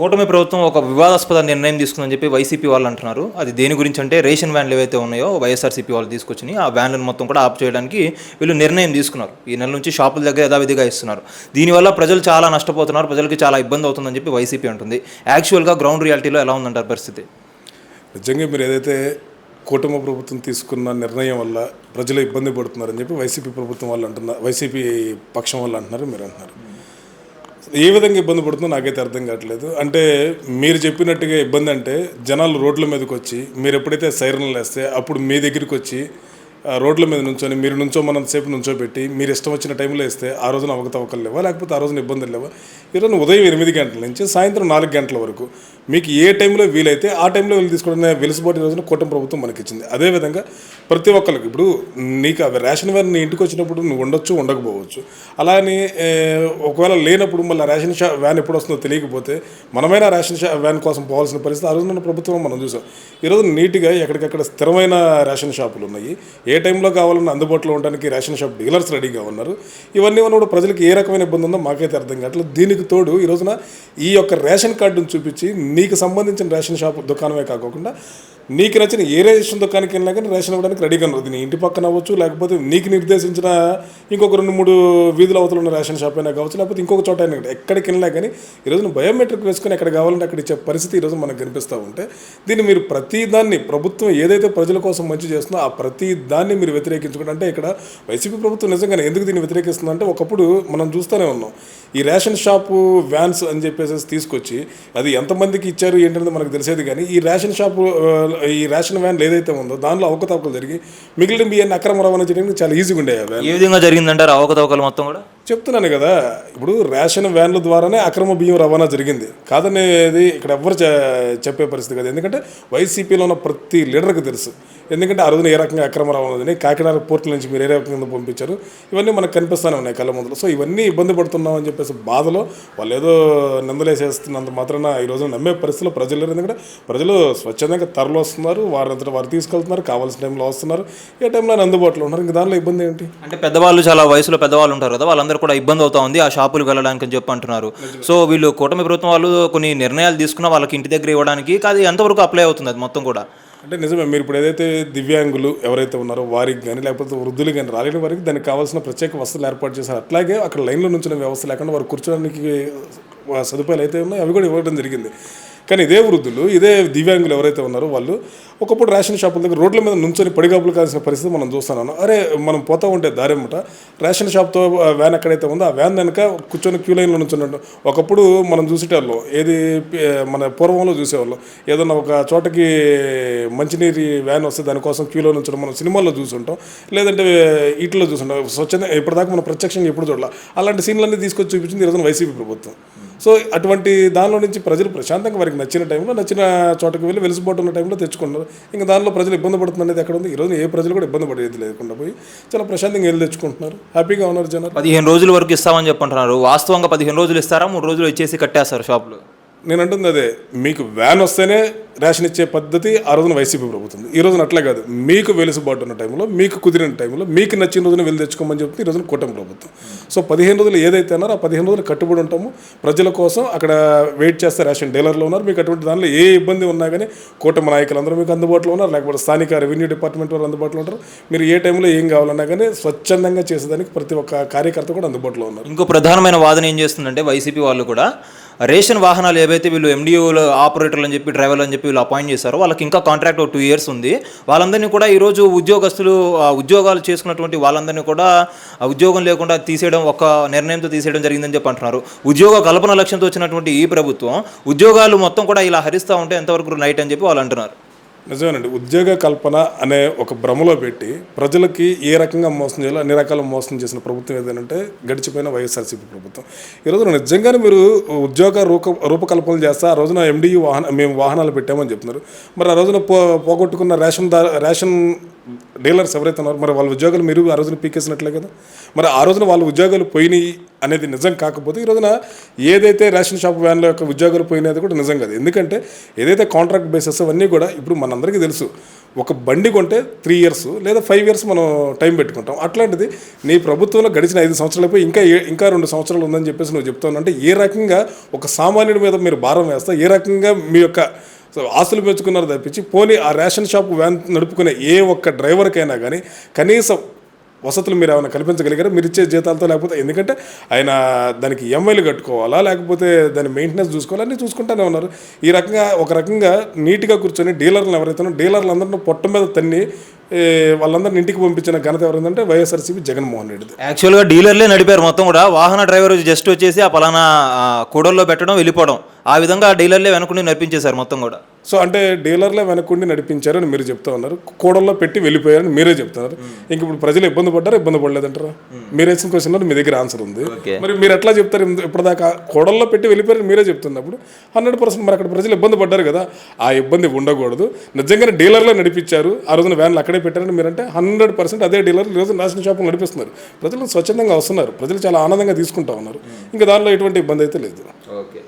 కూటమి ప్రభుత్వం ఒక వివాదాస్పద నిర్ణయం తీసుకుందని చెప్పి వైసీపీ వాళ్ళు అంటున్నారు. అది దేని గురించి అంటే రేషన్ వ్యాన్లు ఏవైతే ఉన్నాయో వైఎస్ఆర్సీపీ వాళ్ళు తీసుకొచ్చి ఆ వ్యాన్లను మొత్తం కూడా ఆప్ చేయడానికి వీళ్ళు నిర్ణయం తీసుకున్నారు. ఈ నెల నుంచి షాపుల దగ్గర యథావిధిగా ఇస్తున్నారు. దీనివల్ల ప్రజలు చాలా నష్టపోతున్నారు ప్రజలకి చాలా ఇబ్బంది అవుతుందని చెప్పి వైసీపీ అంటుంది. యాక్చువల్గా గ్రౌండ్ రియాలిటీలో ఎలా ఉందంటారు పరిస్థితి? నిజంగా మీరు ఏదైతే కుటుంబ ప్రభుత్వం తీసుకున్న నిర్ణయం వల్ల ప్రజలు ఇబ్బంది పడుతున్నారని చెప్పి వైసీపీ ప్రభుత్వం వాళ్ళు అంటున్నారు వైసీపీ పక్షం వాళ్ళు అంటున్నారు మీరు అంటున్నారు. ఏ విధంగా ఇబ్బంది పడుతుందో నాకైతే అర్థం కావట్లేదు. అంటే మీరు చెప్పినట్టుగా ఇబ్బంది అంటే జనాలు రోడ్ల మీదకి వచ్చి మీరు ఎప్పుడైతే సైరన్లు వేస్తే అప్పుడు మీ దగ్గరికి వచ్చి రోడ్ల మీద నుంచొని మీరు నుంచో మనం సేపు నుంచో పెట్టి మీరు ఇష్టం వచ్చిన టైంలో ఇస్తే ఆ రోజున అవకతవకలు లేవా? లేకపోతే ఆ రోజున ఇబ్బందులు లేవా? ఈరోజు ఉదయం ఎనిమిది గంటల నుంచి సాయంత్రం నాలుగు గంటల వరకు మీకు ఏ టైంలో వీలైతే ఆ టైంలో వీళ్ళు తీసుకోవడం వెలుసుబాటు రోజున కూటమి ప్రభుత్వం మనకి ఇచ్చింది అదేవిధంగా ప్రతి ఒక్కరికి ఇప్పుడు నీకు అవి రేషన్ వ్యాన్ నీ ఇంటికి వచ్చినప్పుడు నువ్వు ఉండొచ్చు ఉండకపోవచ్చు. అలానే ఒకవేళ లేనప్పుడు మళ్ళీ రేషన్ షా వ్యాన్ ఎప్పుడు వస్తుందో తెలియకపోతే మనమైనా రేషన్ షా వ్యాన్ కోసం పోవాల్సిన పరిస్థితి ఆ రోజు మన ప్రభుత్వం మనం చూసాం. ఈరోజు నీట్గా ఎక్కడికక్కడ స్థిరమైన రేషన్ షాపులు ఉన్నాయి. ఏ టైంలో కావాలన్నా అందుబాటులో ఉండడానికి రేషన్ షాప్ డీలర్స్ రెడీగా ఉన్నారు. ఇవన్నీ ఉన్నప్పుడు కూడా ప్రజలకు ఏ రకమైన ఇబ్బంది ఉందో మాకైతే అర్థం కావట్లేదు. దీనికి తోడు ఈ రోజున ఈ యొక్క రేషన్ కార్డును చూపించి నీకు సంబంధించిన రేషన్ షాప్ దుకాణమే కాకుండా నీకు నచ్చిన ఏ రేషన్ దుకాణానికి వెళ్ళినా కానీ రేషన్ ఇవ్వడానికి రెడీగా ఉన్నారు. నీ ఇంటి పక్కన అవ్వచ్చు లేకపోతే నీకు నిర్దేశించిన ఇంకొక రెండు మూడు వీధుల అవతల ఉన్న రేషన్ షాప్ అయినా కావచ్చు లేకపోతే ఇంకొక చోట అయినా కానీ ఎక్కడికి వెళ్ళినా కానీ ఈరోజు బయోమెట్రిక్ వేసుకొని ఎక్కడ కావాలంటే అక్కడ ఇచ్చే పరిస్థితి ఈరోజు మనకు కనిపిస్తూ ఉంటే దీన్ని మీరు ప్రతి దాన్ని ప్రభుత్వం ఏదైతే ప్రజల కోసం మంచి చేస్తుందో ఆ ప్రతి దాన్ని మీరు వ్యతిరేకించుకుంటే అంటే ఇక్కడ వైసీపీ ప్రభుత్వం నిజంగానే ఎందుకు దీన్ని వ్యతిరేకిస్తుందంటే ఒకప్పుడు మనం చూస్తూనే ఉన్నాం. ఈ రేషన్ షాపు వ్యాన్స్ అని చెప్పేసి తీసుకొచ్చి అది ఎంతమందికి ఇచ్చారు ఏంటనేది మనకు తెలిసేది కానీ ఈ రేషన్ షాపు ఈ రేషన్ వ్యాన్ ఏదైతే ఉందో దానిలో అవకతవకలు జరిగి మిగిలిన బియ్యాన్ని అక్రమ రవాణా చేయడానికి చాలా ఈజీగా వ్యాన్. ఏ విధంగా జరిగిందంటారు అవకతవకలు మొత్తం కూడా? చెప్తున్నాను కదా ఇప్పుడు రేషన్ వ్యాన్ల ద్వారానే అక్రమ బియ్యం రవాణా జరిగింది. కాదనేది ఇక్కడ ఎవ్వరు చెప్పే పరిస్థితి కదా. ఎందుకంటే వైసీపీలో ఉన్న ప్రతి లీడర్కి తెలుసు. ఎందుకంటే ఆ రోజున ఏ రకంగా అక్రమ రవాణా ఉంది కాకినాడ పోర్టుల నుంచి మీరు ఏ రకంగా పంపించారు? ఇవన్నీ మనకు కనిపిస్తూనే ఉన్నాయి కళ్ళ ముందులో. సో ఇవన్నీ ఇబ్బంది పడుతున్నాం అని చెప్పేసి బాధలో వాళ్ళు ఏదో నిందలేసేస్తున్నంత మాత్రాన ఈ రోజున నమ్మే పరిస్థితిలో ప్రజలు లేరు. ఎందుకంటే ప్రజలు స్వచ్ఛందంగా తరలి వస్తున్నారు వారంతట వారు తీసుకెళ్తున్నారు కావాల్సిన టైంలో వస్తున్నారు. ఏ టైంలో అందుబాటులో ఉన్నారు? ఇంకా దానిలో ఇబ్బంది ఏంటి? అంటే పెద్దవాళ్ళు చాలా వయసులో పెద్దవాళ్ళు ఉంటారు కదా వాళ్ళందరూ కూడా ఇబ్బంది అవుతా ఉంది ఆ షాపులకు వెళ్ళడానికి అని చెప్పి అంటున్నారు. సో వీళ్ళు కూటమి ప్రభుత్వం వాళ్ళు కొన్ని నిర్ణయాలు తీసుకున్న వాళ్ళకి ఇంటి దగ్గర ఇవ్వడానికి అది ఎంతవరకు అప్లై అవుతుంది అది మొత్తం కూడా? అంటే నిజమే మీరు ఇప్పుడు ఏదైతే దివ్యాంగులు ఎవరైతే ఉన్నారో వారికి కానీ లేకపోతే వృద్ధులు కానీ రాలేని వారికి దానికి కావాల్సిన ప్రత్యేక వసతులు ఏర్పాటు చేశారు. అట్లాగే అక్కడ లైన్లో నుంచిన వ్యవస్థ లేకుండా వారు కూర్చోడానికి సదుపాయాలు అయితే ఉన్నాయో అవి కూడా ఇవ్వడం జరిగింది. కానీ ఇదే వృద్ధులు ఇదే దివ్యాంగులు ఎవరైతే ఉన్నారో వాళ్ళు ఒకప్పుడు రేషన్ షాపుల దగ్గర రోడ్ల మీద నుంచొని పడిగాపులు కాల్సిన పరిస్థితి మనం చూస్తున్నాను. అరే మనం పోతా ఉంటే దారేమట. రేషన్ షాప్తో వ్యాన్ ఎక్కడైతే ఉందో ఆ వ్యాన్ వెనక కూర్చొని క్యూ లైన్లో నుంచున్నట్టు. ఒకప్పుడు మనం చూసేటోళ్ళం ఏది మన పూర్వంలో చూసేవాళ్ళం. ఏదన్నా ఒక చోటకి మంచినీరు వ్యాన్ వస్తే దానికోసం క్యూలో నుంచడం మనం సినిమాల్లో చూసుంటాం. లేదంటే వీటిలో చూసుంటాం. స్వచ్ఛంద ఇప్పటిదాకా మనం ప్రత్యక్షంగా ఎప్పుడు చూడాలి. అలాంటి సీన్లన్నీ తీసుకొచ్చి చూపించింది ఈరోజు వైసీపీ ప్రభుత్వం. సో అటువంటి దానిలో నుంచి ప్రజలు ప్రశాంతంగా వారికి నచ్చిన టైంలో నచ్చిన చోటకి వెళ్ళి వెలిసిపోటు ఉన్న టైంలో తెచ్చుకున్నారు ఇంకా దానిలో ప్రజలు ఇబ్బంది పడుతుంది అనేది ఎక్కడ ఉంది? ఈరోజు ఏ ప్రజలు కూడా ఇబ్బంది పడేది లేకుండా పోయి చాలా ప్రశాంతంగా వెళ్ళి తెచ్చుకుంటున్నారు. హ్యాపీగా ఉన్నారు జనాలు. పదిహేను రోజుల వరకు ఇస్తామని చెప్పి అంటున్నారు వాస్తవంగా పదిహేను రోజులు ఇస్తారా? మూడు రోజులు ఇచ్చేసి కట్టేస్తారు షాపులు. నేను అంటుంది అదే మీకు వ్యాన్ వస్తేనే రేషన్ ఇచ్చే పద్ధతి ఆ రోజున వైసీపీ ప్రభుత్వం ఈ రోజున అట్లే కాదు. మీకు వెలుసుబాటు ఉన్న టైంలో మీకు కుదిరిన టైంలో మీకు నచ్చిన రోజున వెళ్ళి తెచ్చుకోమని చెప్తే ఈ రోజున కూటమి ప్రభుత్వం. సో పదిహేను రోజులు ఏదైతే అన్నారో ఆ పదిహేను రోజులు కట్టుబడి ఉంటాము. ప్రజల కోసం అక్కడ వెయిట్ చేస్తే రేషన్ డీలర్లు ఉన్నారు. మీకు అటువంటి దానిలో ఏ ఇబ్బంది ఉన్నా కానీ కూటమి నాయకులందరూ మీకు అందుబాటులో ఉన్నారు. లేకపోతే స్థానిక రెవెన్యూ డిపార్ట్మెంట్ వారు అందుబాటులో ఉంటారు. మీరు ఏ టైంలో ఏం కావాలన్నా కానీ స్వచ్ఛందంగా చేసేదానికి ప్రతి ఒక్క కార్యకర్త కూడా అందుబాటులో ఉన్నారు. ఇంకో ప్రధానమైన వాదన ఏం చేస్తుందంటే వైసీపీ వాళ్ళు కూడా రేషన్ వాహనాలు ఏవైతే వీళ్ళు ఎండిఓలు ఆపరేటర్లు అని చెప్పి డ్రైవర్లు అని చెప్పి వీళ్ళు అపాయింట్ చేశారో వాళ్ళకి ఇంకా కాంట్రాక్ట్ టూ ఇయర్స్ ఉంది. వాళ్ళందరినీ కూడా ఈరోజు ఉద్యోగస్తులు ఉద్యోగాలు చేసుకున్నటువంటి వాళ్ళందరినీ కూడా ఉద్యోగం లేకుండా తీసేయడం ఒక నిర్ణయంతో తీసేయడం జరిగిందని చెప్పి అంటున్నారు. ఉద్యోగ కల్పన లక్ష్యంతో వచ్చినటువంటి ఈ ప్రభుత్వం ఉద్యోగాలు మొత్తం కూడా ఇలా హరిస్తూ ఉంటే ఎంతవరకు నైట్ అని చెప్పి వాళ్ళు అంటున్నారు. నిజమేనండి. ఉద్యోగ కల్పన అనే ఒక భ్రమలో పెట్టి ప్రజలకి ఏ రకంగా మోసం చేయాలో అన్ని రకాల మోసం చేసిన ప్రభుత్వం ఏదంటే గడిచిపోయిన వైఎస్ఆర్సీపీ ప్రభుత్వం. ఈ నిజంగానే మీరు ఉద్యోగ రూప రూపకల్పనలు చేస్తే ఆ రోజున ఎండీ వాహన మేము వాహనాలు పెట్టామని చెప్తున్నారు. మరి ఆ రోజున పో పోగొట్టుకున్న రేషన్ రేషన్ డీలర్స్ ఎవరైతే ఉన్నారో మరి వాళ్ళ ఉద్యోగాలు మీరు ఆ రోజున పీకేసినట్లే కదా? మరి ఆ రోజున వాళ్ళ ఉద్యోగాలు పోయినాయి అనేది నిజం కాకపోతే ఈ రోజున ఏదైతే రేషన్ షాప్ వ్యాన్ల యొక్క ఉద్యోగాలు పోయినది కూడా నిజం కాదు. ఎందుకంటే ఏదైతే కాంట్రాక్ట్ బేసెస్ అవన్నీ కూడా ఇప్పుడు మనందరికీ తెలుసు. ఒక బండి కొంటే త్రీ ఇయర్స్ లేదా ఫైవ్ ఇయర్స్ మనం టైం పెట్టుకుంటాం. అట్లాంటిది నీ ప్రభుత్వంలో గడిచిన ఐదు సంవత్సరాలపై ఇంకా ఏ- ఇంకా రెండు సంవత్సరాలు ఉందని చెప్పేసి నువ్వు చెప్తావు అంటే ఏ రకంగా ఒక సామాన్యుడి మీద మీరు భారం వేస్తా ఏ రకంగా మీ యొక్క సో ఆస్తులు పెంచుకున్నారు తప్పించి పోనీ ఆ రేషన్ షాప్ వ్యాన్ నడుపుకునే ఏ ఒక్క డ్రైవర్కైనా కానీ కనీసం వసతులు మీరు ఏమైనా కల్పించగలిగారు? మీరు ఇచ్చే జీతాలతో లేకపోతే ఎందుకంటే ఆయన దానికి ఎంఐలు కట్టుకోవాలా? లేకపోతే దాని మెయింటెనెన్స్ చూసుకోవాలా? అన్నీ చూసుకుంటానే ఉన్నారు. ఈ రకంగా ఒక రకంగా నీట్గా కూర్చొని డీలర్లు ఎవరైతే డీలర్లు అందరినీ పొట్ట మీద తన్ని వాళ్ళందరిని ఇంటికి పంపించిన ఘనత ఎవరైందంటే వైఎస్ఆర్సీపీ జగన్మోహన్ రెడ్డిది. యాక్చువల్గా డీలర్లే నడిపారు. మొత్తం కూడా వాహన డ్రైవర్ జస్ట్ వచ్చేసి ఆ పలానా కూడల్లో పెట్టడం వెళ్ళిపోవడం. ఆ విధంగా డీలర్లే వెనుకుండి నడిపించేశారు మొత్తం కూడా. సో అంటే డీలర్లే వెనకుండి నడిపించారని మీరు చెప్తా ఉన్నారు కూడల్లో పెట్టి వెళ్ళిపోయారని మీరే చెప్తున్నారు. ఇంక ఇప్పుడు ప్రజలు ఇబ్బంది పడ్డారా ఇబ్బంది పడలేదంటారా? మీరు వేసిన క్వశ్చన్ మీ దగ్గర ఆన్సర్ ఉంది. మరి మీరు ఎట్లా చెప్తారు? ఇప్పటిదాకా కూడల్లో పెట్టి వెళ్ళిపోయారని మీరే చెప్తున్నప్పుడు హండ్రెడ్ పర్సెంట్ మరి అక్కడ ప్రజలు ఇబ్బంది పడ్డారు కదా. ఆ ఇబ్బంది ఉండకూడదు. నిజంగానే డీలర్లే నడిపించారు. ఆ రోజున వ్యాన్లు అక్కడే పెట్టారని మీరంటే హండ్రెడ్ పర్సెంట్ అదే డీలర్ ఈరోజు నేషనల్ షాపులు నడిపిస్తున్నారు. ప్రజలు స్వచ్ఛందంగా వస్తున్నారు. ప్రజలు చాలా ఆనందంగా తీసుకుంటా ఉన్నారు. ఇంకా దానిలో ఎటువంటి ఇబ్బంది అయితే లేదు. ఓకే.